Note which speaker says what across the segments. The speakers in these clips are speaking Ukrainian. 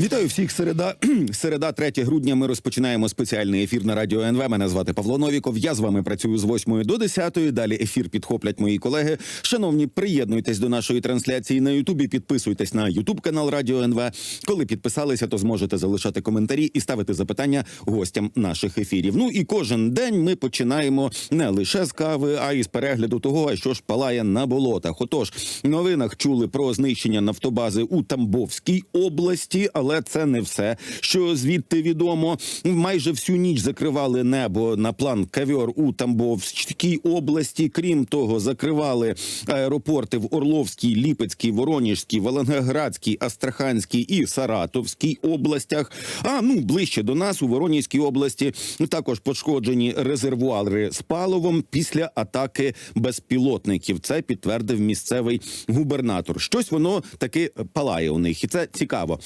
Speaker 1: Вітаю всіх. Середа середа, 3 грудня. Ми розпочинаємо спеціальний ефір на радіо НВ. Мене звати Павло Новіков. Я з вами працюю з 8 до 10. Далі ефір підхоплять мої колеги. Шановні, приєднуйтесь до нашої трансляції на Ютубі. Підписуйтесь на Ютуб канал Радіо НВ. Коли підписалися, то зможете залишати коментарі і ставити запитання гостям наших ефірів. Ну і кожен день ми починаємо не лише з кави, а й з перегляду того, що ж палає на болотах. Отож, в новинах чули про знищення нафтобази у Тамбовській області, але це не все, що звідти відомо. Майже всю ніч закривали небо на план кавьор у Тамбовській області. Крім того, закривали аеропорти в Орловській, Ліпецькій, Воронежській, Волгоградській, Астраханській і Саратовській областях. А ну ближче до нас у Воронезькій області також пошкоджені резервуари з паливом після атаки безпілотників. Це підтвердив місцевий губернатор. Щось воно таки палає у них, і це цікаво.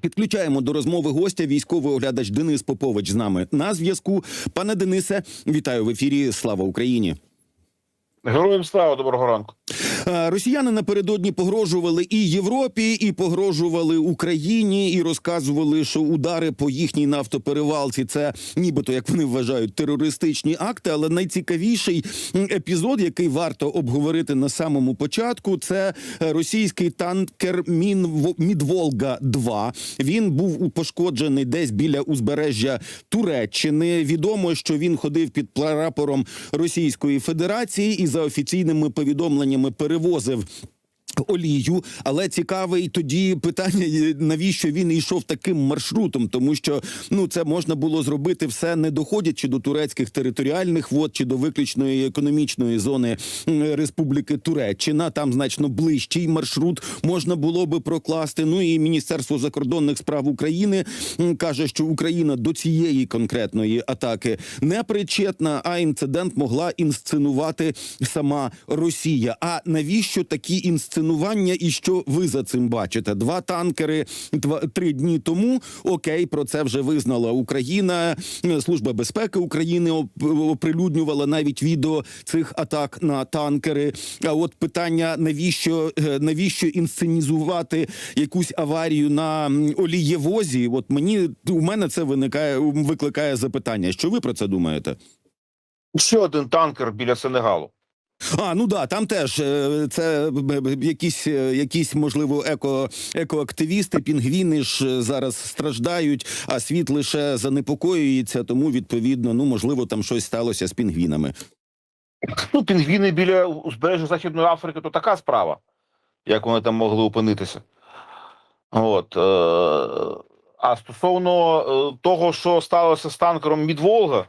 Speaker 1: Підключаємо до розмови гостя військовий оглядач Денис Попович з нами на зв'язку. Пане Денисе, вітаю в ефірі. Слава Україні.
Speaker 2: Героям слава доброго ранку.
Speaker 1: Е, Росіяни напередодні погрожували і Європі, і погрожували Україні, і розказували, що удари по їхній нафтоперевалці це нібито, як вони вважають, терористичні акти. Але найцікавіший епізод, який варто обговорити на самому початку, це російський танкер Мідволга 2 Він був пошкоджений десь біля узбережжя Туреччини. Відомо, що він ходив під прапором Російської Федерації і за офіційними повідомленнями перевозив. Олію, але цікаве і тоді питання, навіщо він йшов таким маршрутом, тому що ну це можна було зробити все не доходячи до турецьких територіальних вод чи до виключної економічної зони Республіки Туреччина. Там значно ближчий маршрут можна було би прокласти. Ну і Міністерство закордонних справ України каже, що Україна до цієї конкретної атаки не причетна, а інцидент могла інсценувати сама Росія. А навіщо такі інсценування і що ви за цим бачите? Два танкери два три дні тому. Окей, про це вже визнала Україна. Служба безпеки України оп- оприлюднювала навіть відео цих атак на танкери. А от питання навіщо е, навіщо інсценізувати якусь аварію на олієвозі? От мені у мене це виникає викликає запитання. Що ви про це думаєте?
Speaker 2: Ще один танкер біля Сенегалу.
Speaker 1: А, ну да, там теж е, це б- якісь, е, якісь можливо, еко, екоактивісти, пінгвіни ж е, зараз страждають, а світ лише занепокоюється, тому відповідно, ну можливо, там щось сталося з пінгвінами.
Speaker 2: Ну, пінгвіни біля узбережжя Західної Африки то така справа, як вони там могли опинитися. От. Е- а стосовно е, того, що сталося з танкером Мідволга,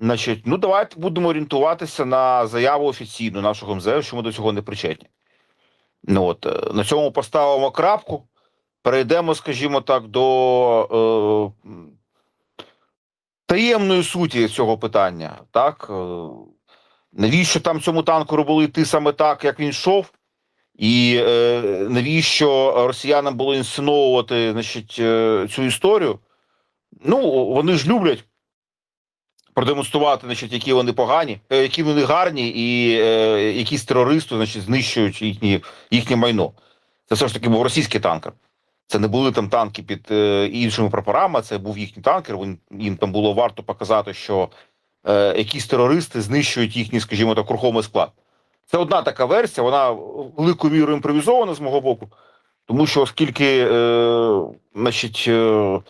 Speaker 2: значить, ну давайте будемо орієнтуватися на заяву офіційну нашого МЗС, що ми до цього не причетні. Ну, от, е, на цьому поставимо крапку. Перейдемо, скажімо так, до е, таємної суті цього питання. Так? Е, навіщо там цьому танкеру було йти саме так, як він йшов? І е, навіщо росіянам було інсценовувати значить, е, цю історію? Ну, вони ж люблять продемонструвати, значить, які вони погані, е, які вони гарні, і е, якісь терористи значить, знищують їхні, їхнє майно. Це все ж таки був російський танкер. Це не були там танки під е, іншими прапорами, це був їхній танкер. Він, їм там було варто показати, що е, якісь терористи знищують їхній, скажімо так, рухомий склад. Це одна така версія, вона великою мірою імпровізована з мого боку, тому що оскільки е, значить, е,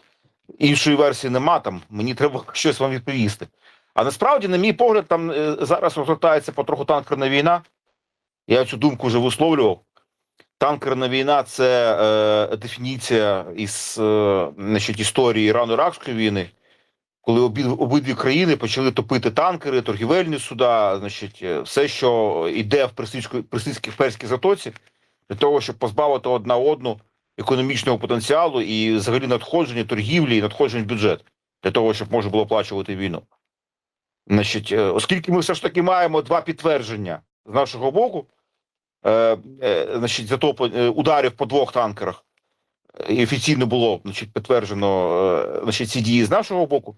Speaker 2: іншої версії нема, там мені треба щось вам відповісти. А насправді, на мій погляд, там е, зараз розгортається потроху танкерна війна. Я цю думку вже висловлював. Танкерна війна це е, дефініція із е, значить, історії Ірано-Іракської війни, коли обі, обидві країни почали топити танкери, торгівельні суда, значить, е, все, що йде в Персидській перській затоці, для того, щоб позбавити одна одну економічного потенціалу і взагалі надходження торгівлі і надходжень в бюджет для того, щоб можна було оплачувати війну. Значить, е, оскільки ми все ж таки маємо два підтвердження з нашого боку, е, е, значить, затоп е, ударів по двох танкерах, е, і офіційно було значить, підтверджено значить, ці дії з нашого боку,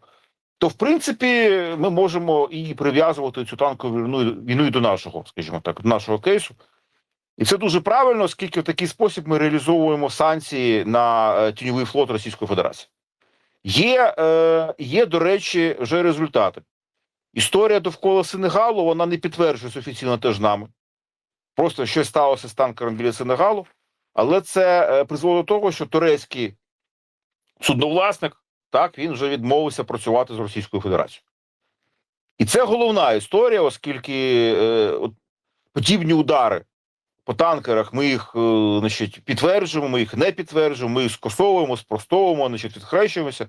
Speaker 2: то в принципі ми можемо і прив'язувати цю танкову війну, війну і до нашого, скажімо так, до нашого кейсу. І це дуже правильно, оскільки в такий спосіб ми реалізовуємо санкції на е, тіньовий флот Російської Федерації. Є, е, є, до речі, вже результати. Історія довкола Сенегалу вона не підтверджується офіційно теж нами. Просто щось сталося з танкером біля Сенегалу, але це е, призвело до того, що турецький судновласник так він вже відмовився працювати з Російською Федерацією. І це головна історія, оскільки е, от, подібні удари по танкерах ми їх е, значить, підтверджуємо, ми їх не підтверджуємо, ми їх скасовуємо, спростовуємо, значить, відхрещуємося.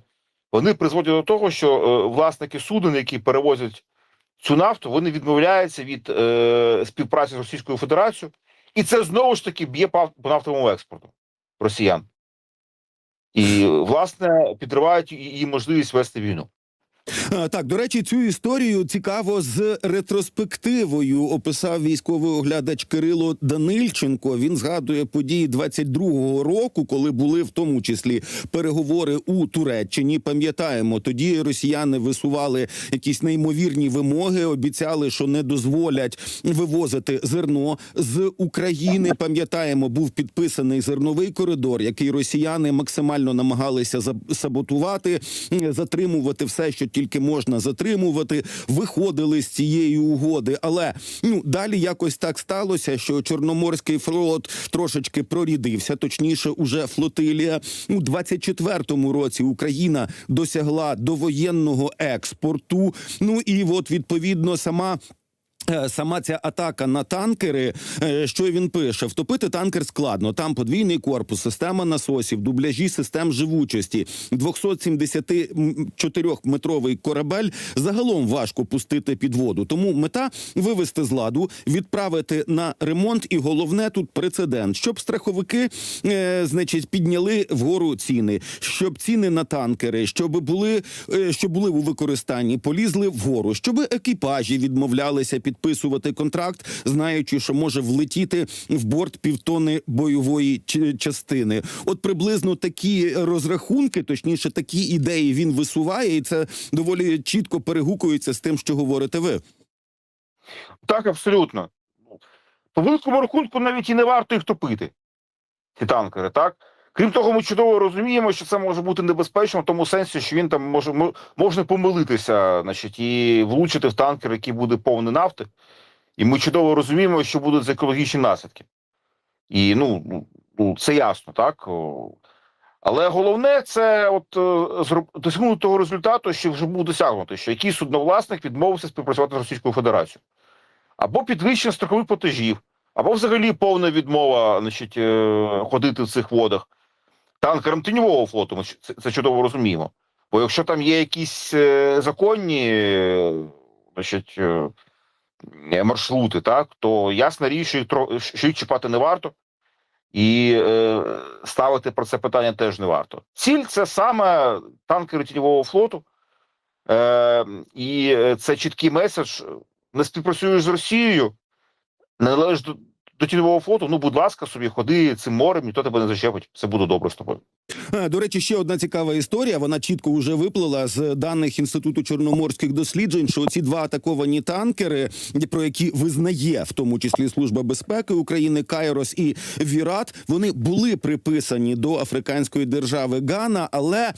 Speaker 2: Вони призводять до того, що е, власники суден, які перевозять цю нафту, вони відмовляються від е, співпраці з Російською Федерацією, і це знову ж таки б'є по нафтовому експорту росіян. І, власне, підривають її можливість вести війну.
Speaker 1: Так, до речі, цю історію цікаво з ретроспективою описав військовий оглядач Кирило Данильченко. Він згадує події 22-го року, коли були в тому числі переговори у Туреччині. Пам'ятаємо, тоді росіяни висували якісь неймовірні вимоги, обіцяли, що не дозволять вивозити зерно з України. Пам'ятаємо, був підписаний зерновий коридор, який росіяни максимально намагалися саботувати, затримувати все, що тільки можна затримувати. Виходили з цієї угоди, але ну далі якось так сталося, що Чорноморський флот трошечки прорідився. Точніше, уже флотилія у 24-му році Україна досягла довоєнного експорту. Ну і от відповідно сама. Е, Сама ця атака на танкери, е, що він пише: втопити танкер складно. Там подвійний корпус, система насосів, дубляжі систем живучості. 274-метровий корабель загалом важко пустити під воду. Тому мета вивести з ладу, відправити на ремонт. І головне тут прецедент, щоб страховики, е, значить, підняли вгору ціни, щоб ціни на танкери, щоб були, е, щоб були у використанні, полізли вгору, щоб екіпажі відмовлялися підписувати контракт, знаючи, що може влетіти в борт півтони бойової частини. От приблизно такі розрахунки, точніше, такі ідеї він висуває, і це доволі чітко перегукується з тим, що говорите ви.
Speaker 2: Так, абсолютно. По великому рахунку навіть і не варто їх топити, ці танкери, так? Крім того, ми чудово розуміємо, що це може бути небезпечно в тому сенсі, що він там може можна помилитися, значить, і влучити в танкер, який буде повний нафти. І ми чудово розуміємо, що будуть екологічні наслідки. І ну, ну, ну це ясно, так? Але головне це от е, досягнути того результату, що вже був досягнутий, що якийсь судновласник відмовився співпрацювати з Російською Федерацією. Або підвищення страхових платежів, або взагалі повна відмова значить, е, ходити в цих водах. Танкерам тіньового флоту, ми це, це чудово розуміємо. Бо якщо там є якісь е, законні е, значить, е, маршрути, так, то ясна річ, що їх, що їх чіпати не варто. І е, ставити про це питання теж не варто. Ціль це саме танкери тіньового флоту, е, і це чіткий меседж. Не співпрацюєш з Росією, не належиш до тіньового флоту. Ну, будь ласка, собі ходи цим морем, ніхто тебе не зачепить. Все буде добре з тобою.
Speaker 1: Е, До речі, ще одна цікава історія. Вона чітко вже виплила з даних інституту чорноморських досліджень. Що ці два атаковані танкери, про які визнає в тому числі служба безпеки України Кайрос і Вірат, вони були приписані до африканської держави Гана. Але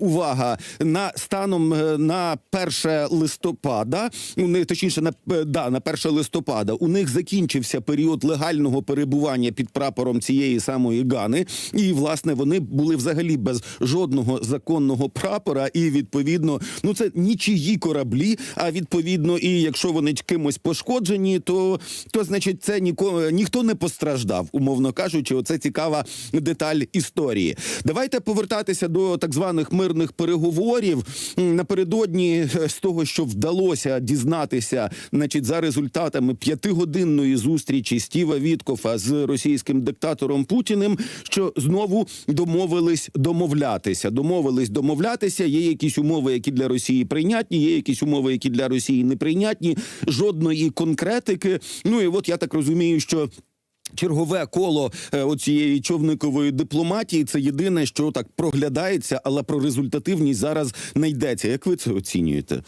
Speaker 1: увага на станом е, на 1 листопада, у них точніше на е, да на 1 листопада. У них закінчився період легального перебування під прапором цієї самої Гани, і власне вони були взагалі без жодного законного прапора. І відповідно, ну це нічиї кораблі. А відповідно, і якщо вони кимось пошкоджені, то, то значить це ніко, ніхто не постраждав, умовно кажучи. Оце цікава деталь історії. Давайте повертатися до так званих мирних переговорів. Напередодні е, з того, що вдалося дізнатися, значить, за результатами п'ятигодинної зустрічі Стіва Віткофа з російським диктатором Путіним, що знову домовились домовлятися. Домовились домовлятися. Є якісь умови, які для Росії прийнятні, є якісь умови, які для Росії неприйнятні. Жодної конкретики. Ну і от я так розумію, що. Чергове коло е, оцієї човникової дипломатії це єдине, що так проглядається, але про результативність зараз не йдеться. Як ви це оцінюєте?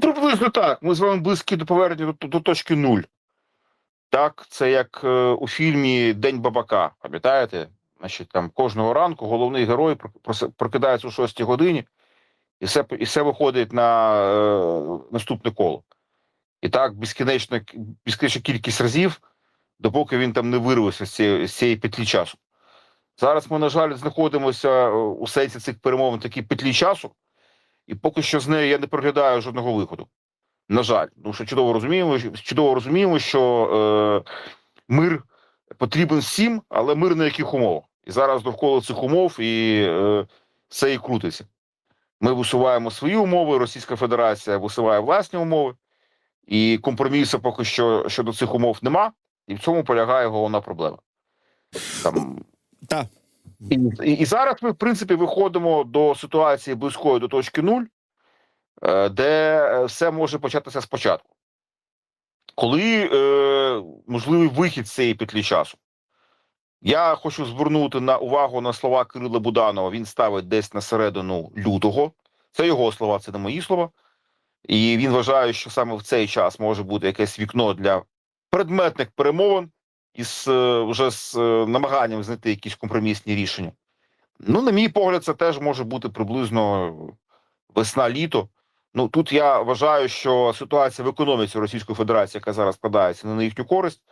Speaker 2: Приблизно так. Ми з вами близькі до повернення до, до точки нуль. Так, це як е, у фільмі День бабака. Пам'ятаєте? Значить, там кожного ранку головний герой прокидається о 6 годині, і все, і все виходить на е, наступне коло. І так безкінечна, безкінечна кількість разів, допоки він там не вирвався з цієї, з цієї петлі часу. Зараз ми, на жаль, знаходимося е, у сенсі цих перемовин такій петлі часу, і поки що з нею я не проглядаю жодного виходу. На жаль, тому що чудово розуміємо, чудово розуміємо, що е, мир потрібен всім, але мир на яких умовах? І зараз довкола цих умов і е, все і крутиться. Ми висуваємо свої умови, Російська Федерація висуває власні умови, і компромісу поки що щодо цих умов нема, і в цьому полягає головна проблема. Там,
Speaker 1: Та
Speaker 2: і, і, і зараз ми, в принципі, виходимо до ситуації близької до точки нуль, де е, все може початися спочатку. Коли е, можливий вихід з цієї петлі часу? Я хочу звернути на увагу на слова Кирила Буданова. Він ставить десь на середину лютого. Це його слова, це не мої слова. І він вважає, що саме в цей час може бути якесь вікно для предметних перемовин із е, вже з е, намаганням знайти якісь компромісні рішення. Ну, на мій погляд, це теж може бути приблизно весна-літо. Ну тут я вважаю, що ситуація в економіці Російської Федерації, яка зараз складається не на їхню користь,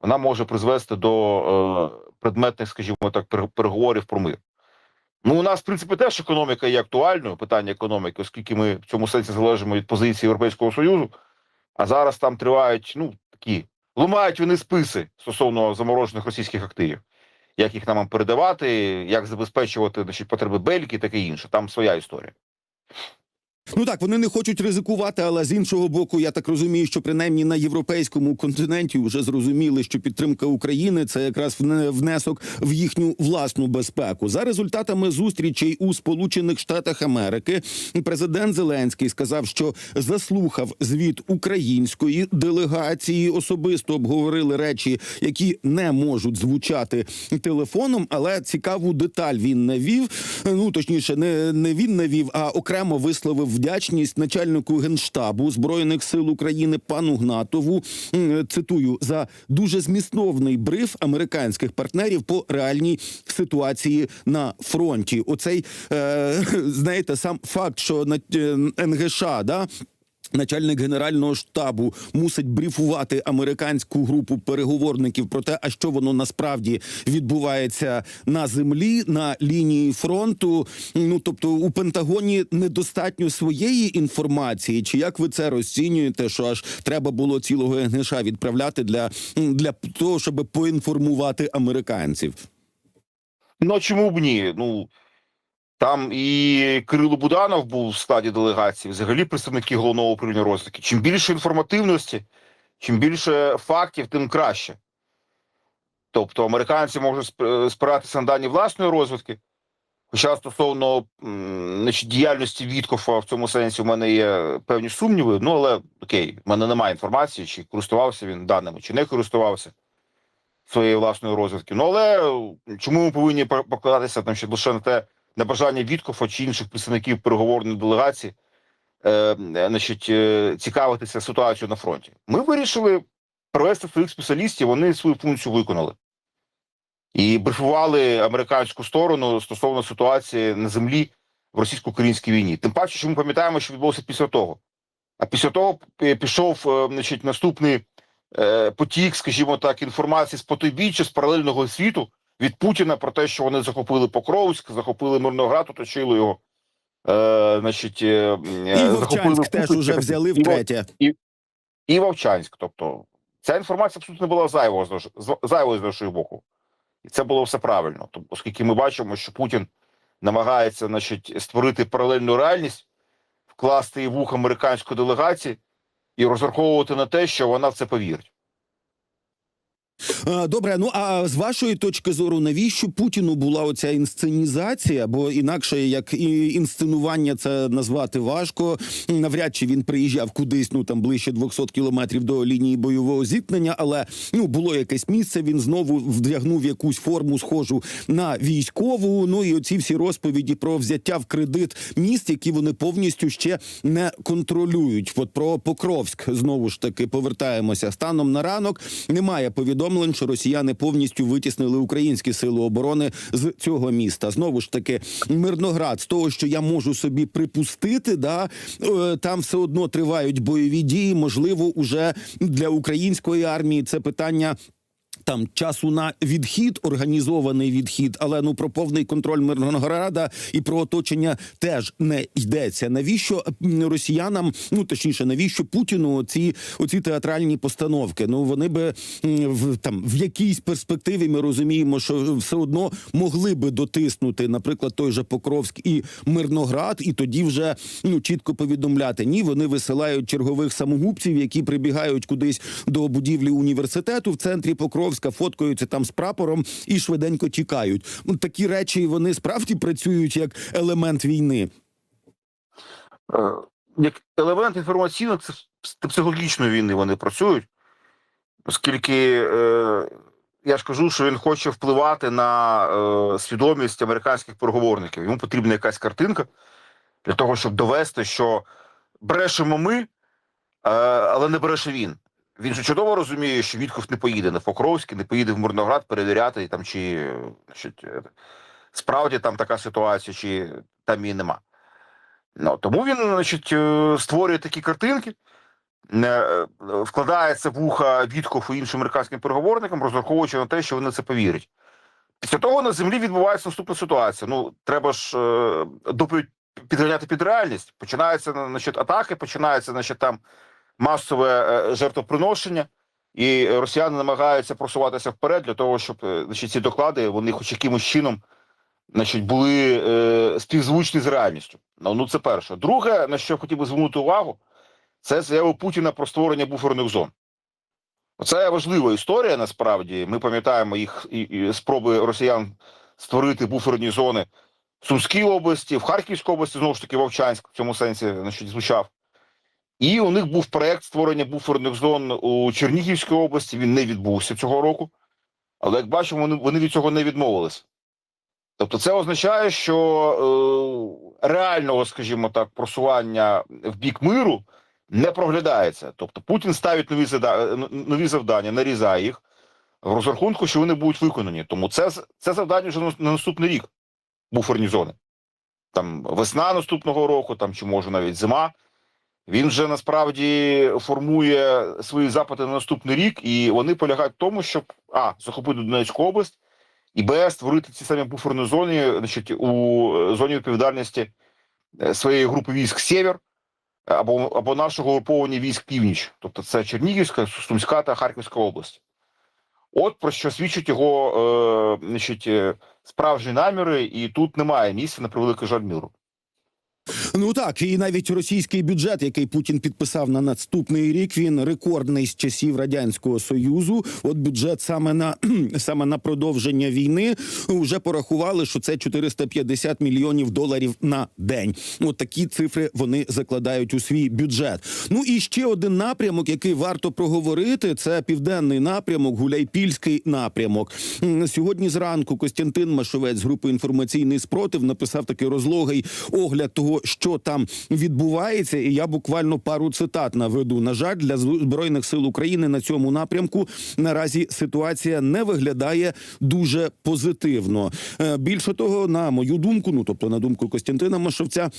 Speaker 2: вона може призвести до е, предметних, скажімо так, переговорів про мир. Ну, у нас, в принципі, теж економіка є актуальною, питання економіки, оскільки ми в цьому сенсі залежимо від позиції Європейського Союзу. А зараз там тривають ну такі ломають вони списи стосовно заморожених російських активів. Як їх нам передавати, як забезпечувати значить, потреби Бельгії, таке інше. Там своя історія.
Speaker 1: Ну так, вони не хочуть ризикувати, але з іншого боку, я так розумію, що принаймні на європейському континенті вже зрозуміли, що підтримка України це якраз вне- внесок в їхню власну безпеку. За результатами зустрічей у Сполучених Штатах Америки, президент Зеленський сказав, що заслухав звіт української делегації, особисто обговорили речі, які не можуть звучати телефоном, але цікаву деталь він навів. Ну точніше, не, не він навів, а окремо висловив вдячність начальнику генштабу збройних сил України пану Гнатову. Цитую за дуже змістовний бриф американських партнерів по реальній ситуації на фронті. Оцей е, знаєте, сам факт, що на е, НГШ, да. Начальник генерального штабу мусить бріфувати американську групу переговорників про те, а що воно насправді відбувається на землі на лінії фронту. Ну тобто у Пентагоні недостатньо своєї інформації. Чи як ви це розцінюєте? Що аж треба було цілого ГНШ відправляти для, для того, щоб поінформувати американців?
Speaker 2: Ну чому б ні? Ну там і Кирило Буданов був в складі делегації, взагалі представники головного управління розвідки. Чим більше інформативності, чим більше фактів, тим краще. Тобто американці можуть спиратися на дані власної розвідки. Хоча стосовно значить, діяльності Віткофа в цьому сенсі в мене є певні сумніви. Ну але окей, в мене немає інформації, чи користувався він даними, чи не користувався своєї власної розвідки. Ну але е, чому ми повинні покладатися там ще лише на те на бажання Віткофа чи інших представників переговорної делегації, е, значить, е, цікавитися ситуацією на фронті? Ми вирішили провести своїх спеціалістів, вони свою функцію виконали. І брифували американську сторону стосовно ситуації на землі в російсько-українській війні. Тим паче, що ми пам'ятаємо, що відбулося після того. А після того е, пішов е, значить, наступний е, потік, скажімо так, інформації з потойбіччя, з паралельного світу від Путіна про те, що вони захопили Покровськ, захопили Мирноград, оточили його. Е, значить, е,
Speaker 1: І
Speaker 2: е,
Speaker 1: Вовчанськ теж
Speaker 2: Путін.
Speaker 1: уже взяли
Speaker 2: І
Speaker 1: втретє.
Speaker 2: і Вовчанськ. Тобто, ця інформація абсолютно була зайвою зайвою з нашого боку. І це було все правильно. Тобто, оскільки ми бачимо, що Путін намагається значить, створити паралельну реальність, вкласти її в вух американської делегації і розраховувати на те, що вона в це повірить.
Speaker 1: Е, Добре, ну а з вашої точки зору, навіщо Путіну була оця інсценізація? Бо інакше як і інсценування це назвати важко. Навряд чи він приїжджав кудись, ну там ближче 200 кілометрів до лінії бойового зіткнення, але ну було якесь місце. Він знову вдягнув якусь форму, схожу на військову. Ну і оці всі розповіді про взяття в кредит міст, які вони повністю ще не контролюють. От про Покровськ знову ж таки повертаємося. Станом на ранок немає повідомлень, що росіяни повністю витіснили українські сили оборони з цього міста. Знову ж таки, Мирноград, з того, що я можу собі припустити, да е, там все одно тривають бойові дії. Можливо, уже для української армії це питання. Там часу на відхід, організований відхід, але ну про повний контроль Мирнограда і про оточення теж не йдеться. Навіщо росіянам, ну точніше, навіщо Путіну ці оці театральні постановки? Ну вони би в там в якійсь перспективі ми розуміємо, що все одно могли би дотиснути, наприклад, той же Покровськ і Мирноград, і тоді вже ну чітко повідомляти. Ні, вони висилають чергових самогубців, які прибігають кудись до будівлі університету в центрі Покровська, фоткаються там з прапором і швиденько тікають. Ну такі речі вони справді працюють як елемент війни.
Speaker 2: Е, як елемент інформаційно це психологічної війни вони працюють, оскільки е, я ж кажу, що він хоче впливати на е, свідомість американських переговорників. Йому потрібна якась картинка для того, щоб довести, що брешемо ми, е, але не бреше він. Він же чудово розуміє, що Вітков не поїде на Покровський, не поїде в Мирноград перевіряти там, чи значить, е, справді там така ситуація, чи там її нема. Ну, тому він, значить, е, створює такі картинки, е, вкладається в уха Вітков і іншим американським переговорникам, розраховуючи на те, що вони це повірять. Після того на землі відбувається наступна ситуація. Ну, треба ж доповідь підганяти під реальність. Починаються значить, атаки, починається значить, там масове е, жертвоприношення, і росіяни намагаються просуватися вперед для того, щоб е, значить, ці доклади вони хоч якимось чином значить, були е, співзвучні з реальністю. Ну, ну це перше. Друге, на що я хотів би звернути увагу, це заява Путіна про створення буферних зон. Це важлива історія. Насправді ми пам'ятаємо їх і, і спроби росіян створити буферні зони в Сумській області, в Харківській області, знову ж таки, Вовчанськ в цьому сенсі значить, звучав. І у них був проект створення буферних зон у Чернігівській області. Він не відбувся цього року. Але як бачимо, вони, вони від цього не відмовились. Тобто, це означає, що е, реального, скажімо так, просування в бік миру не проглядається. Тобто Путін ставить нові зада... нові завдання, нарізає їх в розрахунку, що вони будуть виконані. Тому це, це завдання вже на наступний рік буферні зони. Там весна наступного року, там чи може навіть зима. Він вже насправді формує свої запити на наступний рік, і вони полягають в тому, щоб а захопити Донецьку область, і б створити ці самі буферні зони, значить, у е, зоні відповідальності е, своєї групи військ Сєвєр або або нашого угруповання військ Північ, тобто це Чернігівська, Сумська та Харківська область. От про що свідчать його е, значить, е, справжні наміри, і тут немає місця на превеликий жаль міру.
Speaker 1: Ну так, і навіть російський бюджет, який Путін підписав на наступний рік, він рекордний з часів радянського союзу. От бюджет саме на саме на продовження війни вже порахували, що це 450 мільйонів доларів на день. От такі цифри вони закладають у свій бюджет. Ну і ще один напрямок, який варто проговорити, це південний напрямок, гуляйпільський напрямок. Сьогодні зранку Костянтин Машовець групи інформаційний спротив написав такий розлогий огляд того, що там відбувається, і я буквально пару цитат наведу. На жаль, для збройних сил України на цьому напрямку наразі ситуація не виглядає дуже позитивно. Е, Більше того, на мою думку, ну тобто на думку Костянтина Машовця.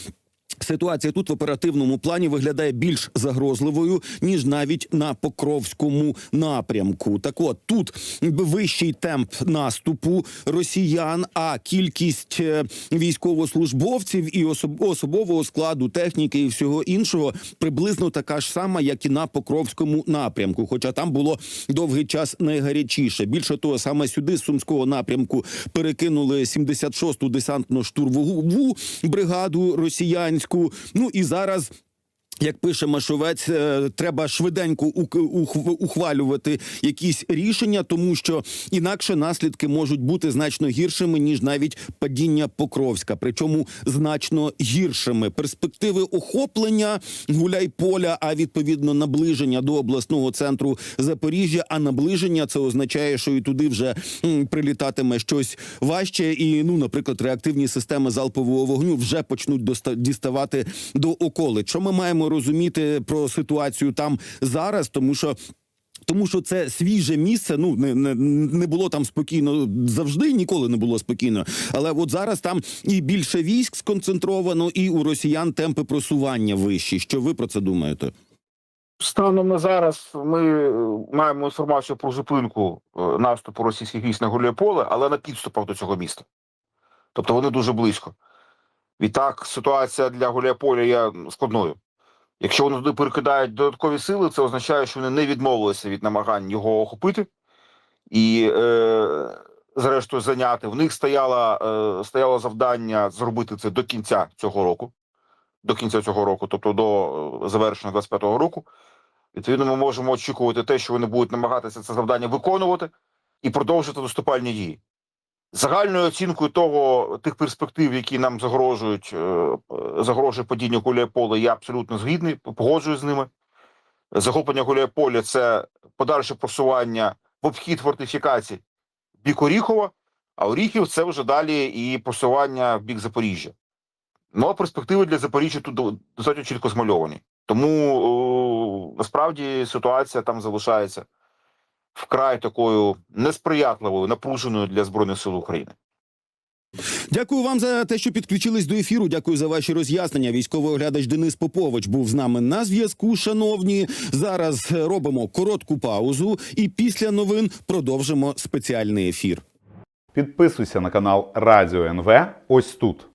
Speaker 1: Ситуація тут в оперативному плані виглядає більш загрозливою ніж навіть на покровському напрямку. Так от тут вищий темп наступу росіян, а кількість е, військовослужбовців і особового складу, техніки і всього іншого приблизно така ж сама, як і на покровському напрямку. Хоча там було довгий час найгарячіше. Більше того, саме сюди з сумського напрямку перекинули 76-ту десантно-штурмову бригаду росіянську. Ну і зараз. Як пише Машовець, е, треба швиденько ухвалювати якісь рішення, тому що інакше наслідки можуть бути значно гіршими ніж навіть падіння Покровська, причому значно гіршими. Перспективи охоплення гуляй-поля, а відповідно наближення до обласного центру Запоріжжя. А наближення це означає, що і туди вже прилітатиме щось важче. І ну, наприклад, реактивні системи залпового вогню вже почнуть діставати до околиць. Що ми маємо розуміти про ситуацію там зараз, тому що. Тому що це свіже місце. Ну не, не, не було там спокійно завжди, ніколи не було спокійно. Але от зараз там і більше військ сконцентровано, і у росіян темпи просування вищі. Що ви про це думаєте?
Speaker 2: Станом на зараз ми е, маємо інформацію про зупинку е, наступу російських військ на Гуляйполе, але на підступах до цього міста. Тобто вони дуже близько. Відтак ситуація для Гуляйполя є складною. Якщо вони туди перекидають додаткові сили, це означає, що вони не відмовилися від намагань його охопити і, е, зрештою, зайняти. В них стояло, е, стояло завдання зробити це до кінця цього року. До кінця цього року, тобто до е, завершення 25-го року. Відповідно, ми можемо очікувати те, що вони будуть намагатися це завдання виконувати і продовжити наступальні дії. Загальною оцінкою того тих перспектив, які нам загрожують, е, е, загрожує падіння Гуляйполя, я абсолютно згідний, погоджуюсь з ними. Захоплення Гуляйполя – це подальше просування в обхід фортифікацій бік Оріхова, а Оріхів це вже далі і просування в бік Запоріжжя. Ну а перспективи для Запоріжжя тут достатньо чітко змальовані. Тому о, насправді ситуація там залишається вкрай такою несприятливою, напруженою для збройних сил України.
Speaker 1: Дякую вам за те, що підключились до ефіру. Дякую за ваші роз'яснення. Військовий оглядач Денис Попович був з нами на зв'язку. Шановні, зараз робимо коротку паузу, і після новин продовжимо спеціальний ефір.
Speaker 3: Підписуйся на канал Радіо НВ ось тут.